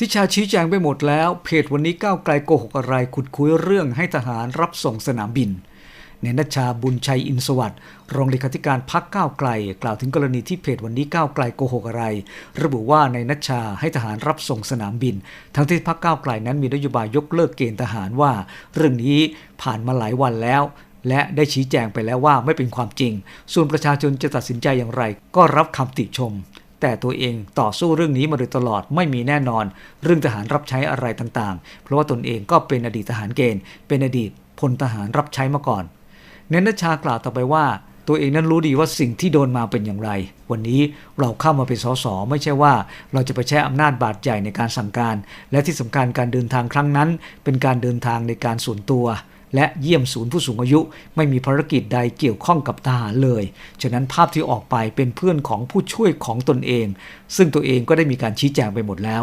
ทิชาชี้แจงไปหมดแล้ว เพจวันนี้ก้าวไกลโกหกอะไรขุดคุยเรื่องให้ทหารรับส่งสนามบินเนนชชาบุญชัยอินสวัสดิ์รองเลขาธิการพักก้าวไกล กล่าวถึงกรณีที่เพจวันนี้ก้าวไกลโกหกอะไร ระบุว่าในนัชชาให้ทหารรับส่งสนามบิน ทั้งที่พักก้าวไกลนั้นมีนโยบายยกเลิกเกณฑ์ทหารว่า เรื่องนี้ผ่านมาหลายวันแล้ว และได้ชี้แจงไปแล้วว่าไม่เป็นความจริง ส่วนประชาชนจะตัดสินใจอย่างไร ก็รับคำติชม แต่ตัวเองต่อสู้เรื่องนี้มาโดยตลอดไม่มีแน่นอน เรื่องทหารรับใช้อะไรต่างๆ เพราะว่าตนเองก็เป็นอดีตทหารเกณฑ์ เป็นอดีตพลทหารรับใช้มาก่อน เนนชากล่าวต่อไปว่า ตัวเองนั้นรู้ดีว่าสิ่งที่โดนมาเป็นอย่างไร วันนี้เราเข้ามาเป็นสสไม่ใช่ว่า เราจะไปใช้อำนาจบาดใหญ่ในการสั่งการ และที่สำคัญการเดินทางครั้งนั้น เป็นการเดินทางในการส่วนตัว และเยี่ยมศูนย์ผู้สูงอายุ ไม่มีภารกิจใดเกี่ยวข้องกับทหารเลย ฉะนั้นภาพที่ออกไปเป็นเพื่อนของผู้ช่วยของตนเอง ซึ่งตัวเองก็ได้มีการชี้แจงไปหมดแล้ว